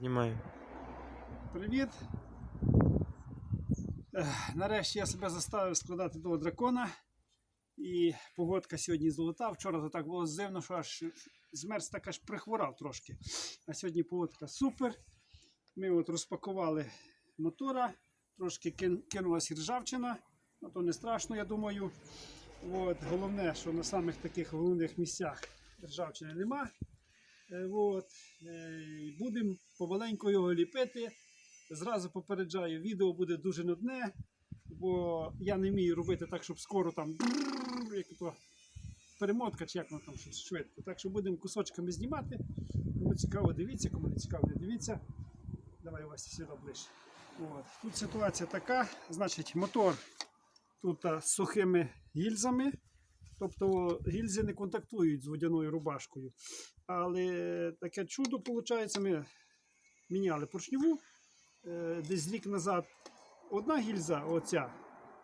Знімаю. Привіт! Нарешті я себе заставив складати того дракона. І погодка сьогодні золота. Вчора то так було зимно, що аж змерз так аж прихворав трошки. А сьогодні погодка супер. Ми от розпакували мотора, трошки кин- кинулась ржавчина, ну то не страшно, я думаю. От, головне, що на самих таких головних місцях ржавчини нема. Е, От, е, будемо помаленьку його ліпити. Зразу попереджаю, відео буде дуже нудне, бо я не вмію робити так, щоб скоро там як то перемотка, чи як воно там щось швидко. Так що будемо кусочками знімати. Кому цікаво, дивіться, кому не цікаво, не дивіться. Давай Вася сюди ближче. От. Тут ситуація така, значить, мотор тут з сухими гільзами. Тобто гільзи не контактують з водяною рубашкою. Але таке чудо, виходить, ми міняли поршневу. Е, Десь рік назад одна гільза, оця,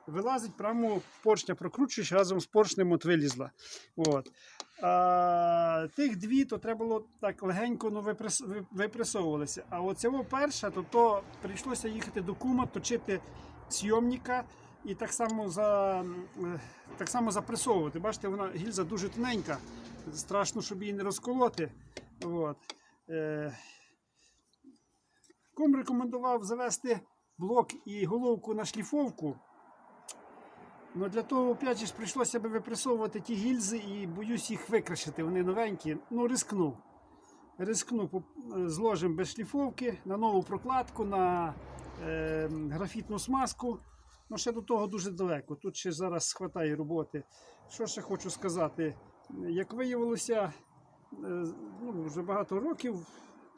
вилазить прямо поршня прокручуєш, разом з поршнем от вилізла. От. А тих дві, то треба було так легенько ну, випрес, випресовувалися. А оцього перша, то, то прийшлося їхати до кума, точити сйомника і так само за, е, так само запресовувати. Бачите, вона гільза дуже тоненька. Страшно, щоб її не розколоти. От. Е, Ком рекомендував завести блок і головку на шліфовку. Ну для того, опять же, прийшлося би випресовувати ті гільзи і боюсь їх викрашити. Вони новенькі. Ну, рискну. Рискну, е, зложимо без шліфовки на нову прокладку, на е, графітну смазку. Ну, ще до того дуже далеко. Тут ще зараз хватає роботи. Що ще хочу сказати? Як виявилося, е, ну, вже багато років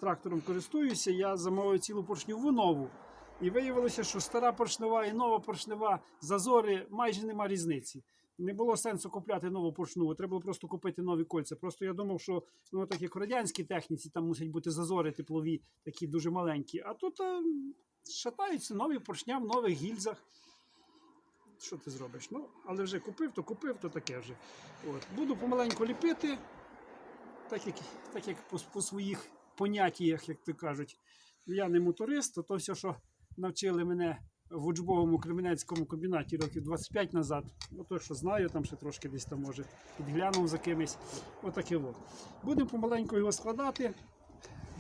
трактором користуюся, я замовив цілу поршневу нову. І виявилося, що стара поршнева і нова поршнева зазори майже нема різниці. Не було сенсу купляти нову поршневу, треба було просто купити нові кольця. Просто я думав, що ну, так як в радянській техніці, там мусять бути зазори теплові, такі дуже маленькі. А тут а, шатаються нові поршня в нових гільзах. Що ти зробиш? Ну, але вже купив, то купив, то таке вже. От. Буду помаленьку ліпити, так як, так як по, по своїх поняттях, як то кажуть. Я не моторист, то, то все, що навчили мене в учбовому кременецькому комбінаті років 25 назад. Ну, то, що знаю, там ще трошки десь там може підглянув за кимось. Отаке от. Будемо помаленьку його складати.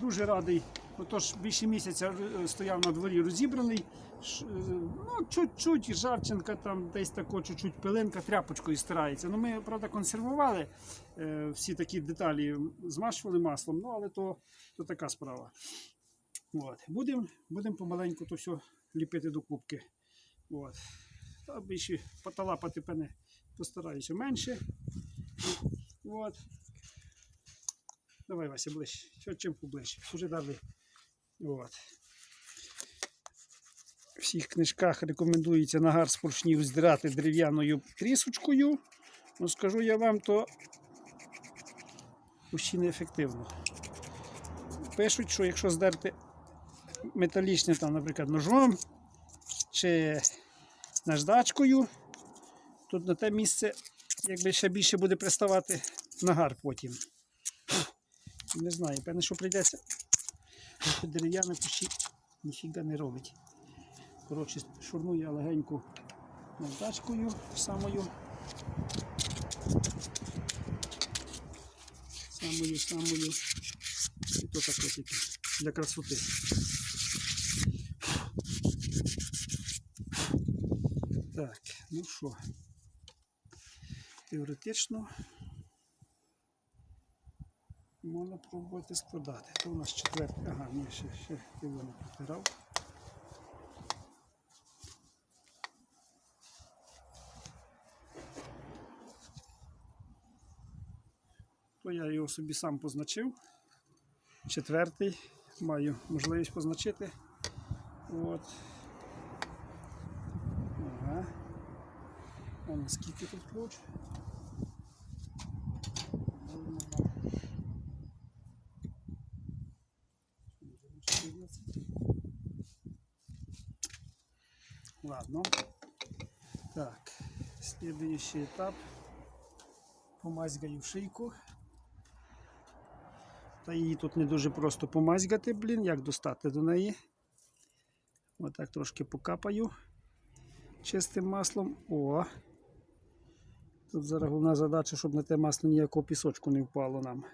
Дуже радий. Отож, більше місяця е, стояв на дворі розібраний. Е, Ну, чуть-чуть ржавчинка, там десь тако, чуть-чуть пилинка тряпочкою стирається. Ну, ми, правда, консервували е, всі такі деталі, змащували маслом, ну, але то, то така справа. Будемо будем помаленьку то все ліпити до кубки. От. Та більше поталапати пене постараюся менше. От. Давай, Вася, ближче. Що, чим поближче? Уже дали. От. В всіх книжках рекомендується нагар з поршнів здирати дерев'яною трісочкою. Ну, скажу я вам, то ще неефективно. Пишуть, що якщо здерти металічне, там, наприклад, ножом чи наждачкою, то на те місце якби ще більше буде приставати нагар потім. Не знаю, певне, що прийдеться. Дерев'яне пущі ніфіга не робить. Коротше, шурную я легеньку наждачкою самою. Самою, самою. І то так ось тільки для красоти. Так, ну що, теоретично можна пробувати складати. Це у нас четвертий. Ага, ні, ще, ще його не протирав. То я його собі сам позначив. Четвертий. Маю можливість позначити. От. Ага. А наскільки тут ключ? Ладно. Так, следующий этап. Помазгаю шийку. Та її тут не дуже просто помазгати, блін, як достати до неї. Отак трошки покапаю чистим маслом. О! Тут зараз головна задача, щоб на те масло ніякого пісочку не впало нам.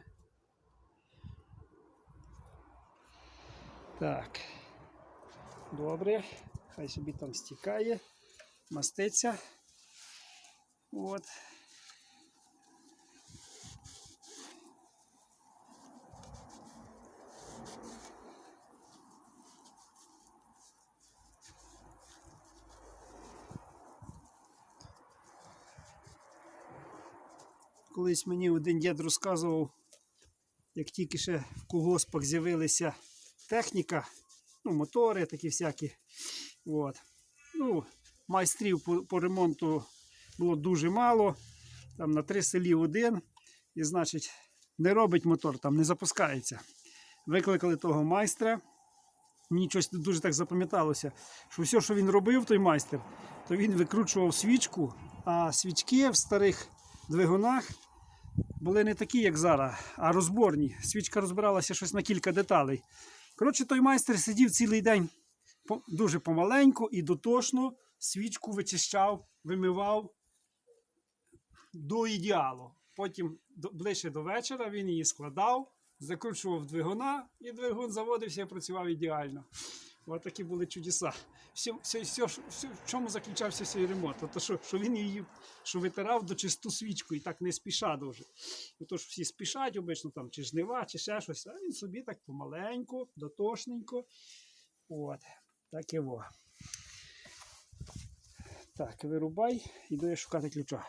Так. Добре. Хай собі там стікає, маститься. От. Колись мені один дід розказував, як тільки ще в колгоспах з'явилася техніка, ну, мотори такі всякі. От. Ну, майстрів по, по ремонту було дуже мало. Там на три селі один. І, значить, не робить мотор, там не запускається. Викликали того майстра. Мені щось дуже так запам'яталося, що все, що він робив, той майстер, то він викручував свічку, а свічки в старих двигунах були не такі, як зараз, а розборні. Свічка розбиралася щось на кілька деталей. Коротше, той майстер сидів цілий день дуже помаленьку і дотошно свічку вичищав, вимивав до ідеалу. Потім ближче до вечора він її складав, закручував двигуна, і двигун заводився і працював ідеально. Ось такі були чудеса. Все, все, все, все, в чому заключався цей ремонт? То, що, що він її що витирав до чисту свічку і так не спіша дуже. Ну, то всі спішать обично, там, чи жнива, чи ще щось, а він собі так помаленьку, дотошненько. От, так і во. Так, вирубай, іду я шукати ключа.